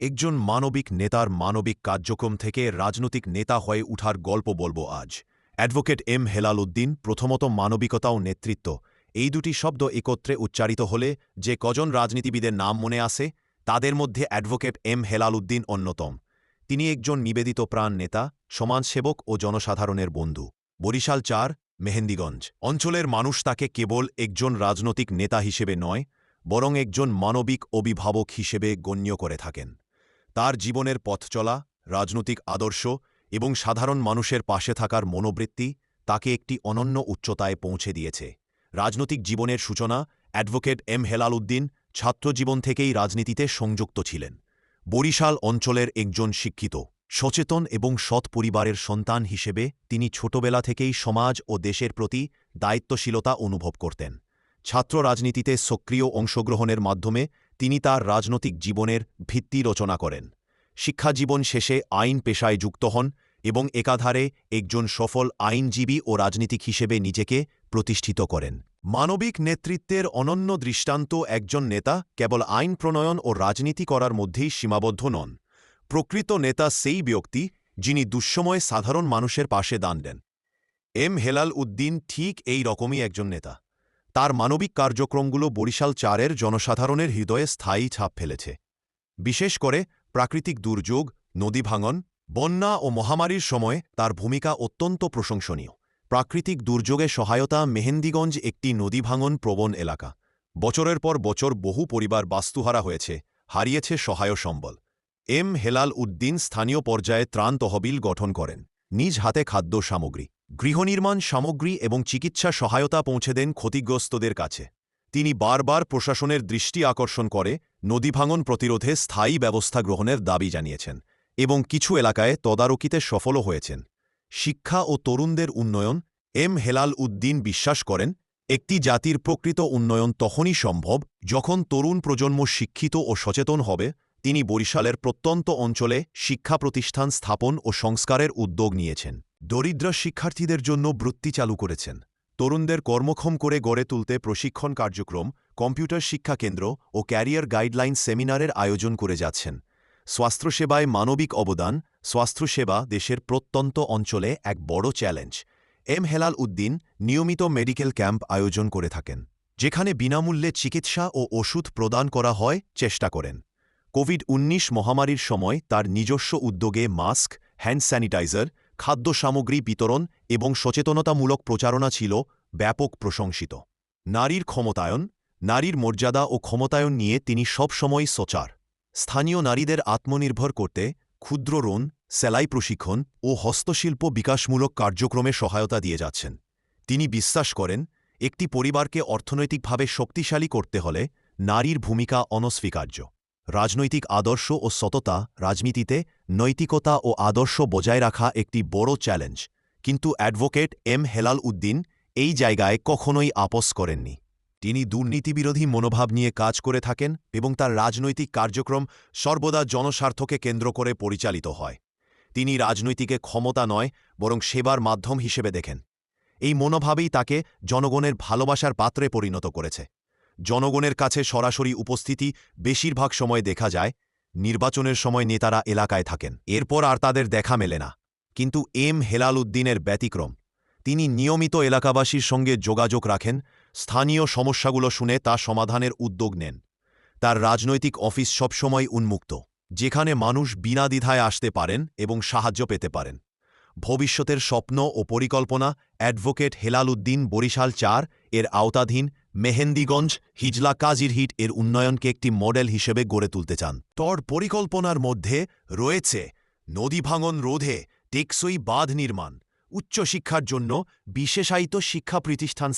একজন মানবিক নেতার মানবিক কার্যক্রম থেকে রাজনৈতিক নেতা হয়ে উঠার গল্প বলব আজ। অ্যাডভোকেট এম হেলাল উদ্দিন প্রথমত মানবিকতা ও নেতৃত্ব, এই দুটি শব্দ একত্রে উচ্চারিত হলে যে কজন রাজনীতিবিদের নাম মনে আসে, তাদের মধ্যে অ্যাডভোকেট এম হেলাল উদ্দিন অন্যতম। তিনি একজন নিবেদিত প্রাণ নেতা, সমাজসেবক ও জনসাধারণের বন্ধু। বরিশাল চার, মেহেন্দিগঞ্জ। অঞ্চলের মানুষ তাকে কেবল একজন রাজনৈতিক নেতা হিসেবে নয়, বরং একজন মানবিক অভিভাবক হিসেবে গণ্য করে থাকেন। তার জীবনের পথ চলা, রাজনৈতিক আদর্শ এবং সাধারণ মানুষের পাশে থাকার মনোবৃত্তি তাকে একটি অনন্য উচ্চতায় পৌঁছে দিয়েছে। রাজনৈতিক জীবনের সূচনা অ্যাডভোকেট এম হেলাল উদ্দিন ছাত্রজীবন থেকেই রাজনীতিতে সংযুক্ত ছিলেন। বরিশাল অঞ্চলের একজন শিক্ষিত, সচেতন এবং সৎ পরিবারের সন্তান হিসেবে তিনি ছোটবেলা থেকেই সমাজ ও দেশের প্রতি দায়িত্বশীলতা অনুভব করতেন। ছাত্র রাজনীতিতে সক্রিয় অংশগ্রহণের মাধ্যমে তিনি তার রাজনৈতিক জীবনের ভিত্তি রচনা করেন। শিক্ষাজীবন শেষে আইন পেশায় যুক্ত হন এবং একাধারে একজন সফল আইনজীবী ও রাজনীতিক হিসেবে নিজেকে প্রতিষ্ঠিত করেন। মানবিক নেতৃত্বের অনন্য দৃষ্টান্ত একজন নেতা কেবল আইন প্রণয়ন ও রাজনীতি করার মধ্যেই সীমাবদ্ধ নন। প্রকৃত নেতা সেই ব্যক্তি যিনি দুঃসময়ে সাধারণ মানুষের পাশে দান দেন এম হেলাল উদ্দিন ঠিক এই রকমই একজন নেতা। তার মানবিক কার্যক্রমগুলো বরিশাল চারের জনসাধারণের হৃদয়ে স্থায়ী ছাপ ফেলেছে। বিশেষ করে প্রাকৃতিক দুর্যোগ, নদী ভাঙন, বন্যা ও মহামারীর সময়ে তার ভূমিকা অত্যন্ত প্রশংসনীয়। প্রাকৃতিক দুর্যোগে সহায়তা মেহেন্দিগঞ্জ একটি নদী ভাঙন প্রবণ এলাকা। বছরের পর বছর বহু পরিবার বাস্তুহারা হয়েছে, হারিয়েছে সহায় সম্বল। এম হেলাল উদ্দিন স্থানীয় পর্যায়ে ত্রাণ তহবিল গঠন করেন। নিজ হাতে খাদ্য সামগ্রী। গৃহনির্মাণ সামগ্রী এবং চিকিৎসা সহায়তা পৌঁছে দেন ক্ষতিগ্রস্তদের কাছে। তিনি বারবার প্রশাসনের দৃষ্টি আকর্ষণ করে, নদী ভাঙন প্রতিরোধে স্থায়ী ব্যবস্থা গ্রহণের দাবি জানিয়েছেন এবং কিছু এলাকায় তদারকিতে সফলও হয়েছেন। শিক্ষা ও তরুণদের উন্নয়ন, এম হেলাল উদ্দিন বিশ্বাস করেন, একটি জাতির প্রকৃত উন্নয়ন তখনই সম্ভব যখন তরুণ প্রজন্ম শিক্ষিত ও সচেতন হবে, তিনি বরিশালের প্রত্যন্ত অঞ্চলে শিক্ষা প্রতিষ্ঠান স্থাপন ও সংস্কারের উদ্যোগ নিয়েছেন। দরিদ্র শিক্ষার্থীদের জন্য বৃত্তি চালু করেছেন। তরুণদের কর্মক্ষম করে গড়ে তুলতে প্রশিক্ষণ কার্যক্রম, কম্পিউটার শিক্ষা কেন্দ্র ও ক্যারিয়ার গাইডলাইন সেমিনারের আয়োজন করে যাচ্ছেন। স্বাস্থ্যসেবায় মানবিক অবদান, স্বাস্থ্যসেবা দেশের প্রত্যন্ত অঞ্চলে এক বড় চ্যালেঞ্জ। এম হেলাল উদ্দিন নিয়মিত মেডিকেল ক্যাম্প আয়োজন করে থাকেন, যেখানে বিনামূল্যে চিকিৎসা ও ওষুধ প্রদান করা হয় চেষ্টা করেন। কোভিড ১৯ মহামারীর সময় তার নিজস্ব উদ্যোগে মাস্ক, হ্যান্ড স্যানিটাইজার খাদ্য সামগ্রী বিতরণ এবং সচেতনতামূলক প্রচারণা ছিল ব্যাপক প্রশংসিত। নারীর ক্ষমতায়ন, নারীর মর্যাদা ও ক্ষমতায়ন নিয়ে তিনি সবসময় সোচার। স্থানীয় নারীদের আত্মনির্ভর করতে ক্ষুদ্র ঋণ, সেলাই প্রশিক্ষণ ও হস্তশিল্প বিকাশমূলক কার্যক্রমে সহায়তা দিয়ে যাচ্ছেন। তিনি বিশ্বাস করেন, একটি পরিবারকে অর্থনৈতিকভাবে শক্তিশালী করতে হলে নারীর ভূমিকা অনস্বীকার্য। রাজনৈতিক আদর্শ ও সততা রাজনীতিতে নৈতিকতা ও আদর্শ বজায় রাখা একটি বড় চ্যালেঞ্জ। কিন্তু অ্যাডভোকেট এম হেলাল উদ্দিন এই জায়গায় কখনোই আপোস করেননি। তিনি দুর্নীতিবিরোধী মনোভাব নিয়ে কাজ করে থাকেন এবং তার রাজনৈতিক কার্যক্রম সর্বদা জনস্বার্থকে কেন্দ্র করে পরিচালিত হয়। তিনি রাজনৈতিকে ক্ষমতা নয়, বরং সেবার মাধ্যম হিসেবে দেখেন। এই মনোভাবেই তাকে জনগণের ভালোবাসার পাত্রে পরিণত করেছে। জনগণের কাছে সরাসরি উপস্থিতি বেশিরভাগ সময় দেখা যায়, নির্বাচনের সময় নেতারা এলাকায় থাকেন। এরপর আর তাদের দেখা মেলে না। কিন্তু এম. হেলাল উদ্দিনের ব্যতিক্রম। তিনি নিয়মিত এলাকাবাসীর সঙ্গে যোগাযোগ রাখেন, স্থানীয় সমস্যাগুলো শুনে তা সমাধানের উদ্যোগ নেন। তার রাজনৈতিক অফিস সবসময় উন্মুক্ত, যেখানে মানুষ বিনা দ্বিধায় আসতে পারেন এবং সাহায্য পেতে পারেন। ভবিষ্যতের স্বপ্ন ও পরিকল্পনা অ্যাডভোকেট হেলাল উদ্দিন বরিশাল চার, এর আওতাধীন মেহেন্দিগঞ্জ হিজলা কাজিরহিট এর উন্নয়নকে একটি মডেল হিসেবে গড়ে তুলতে চান। তর পরিকল্পনার মধ্যে রয়েছে নদী ভাঙন রোধে টেকসই বাঁধ নির্মাণ, উচ্চশিক্ষার জন্য বিশেষায়িত শিক্ষা প্রতিষ্ঠান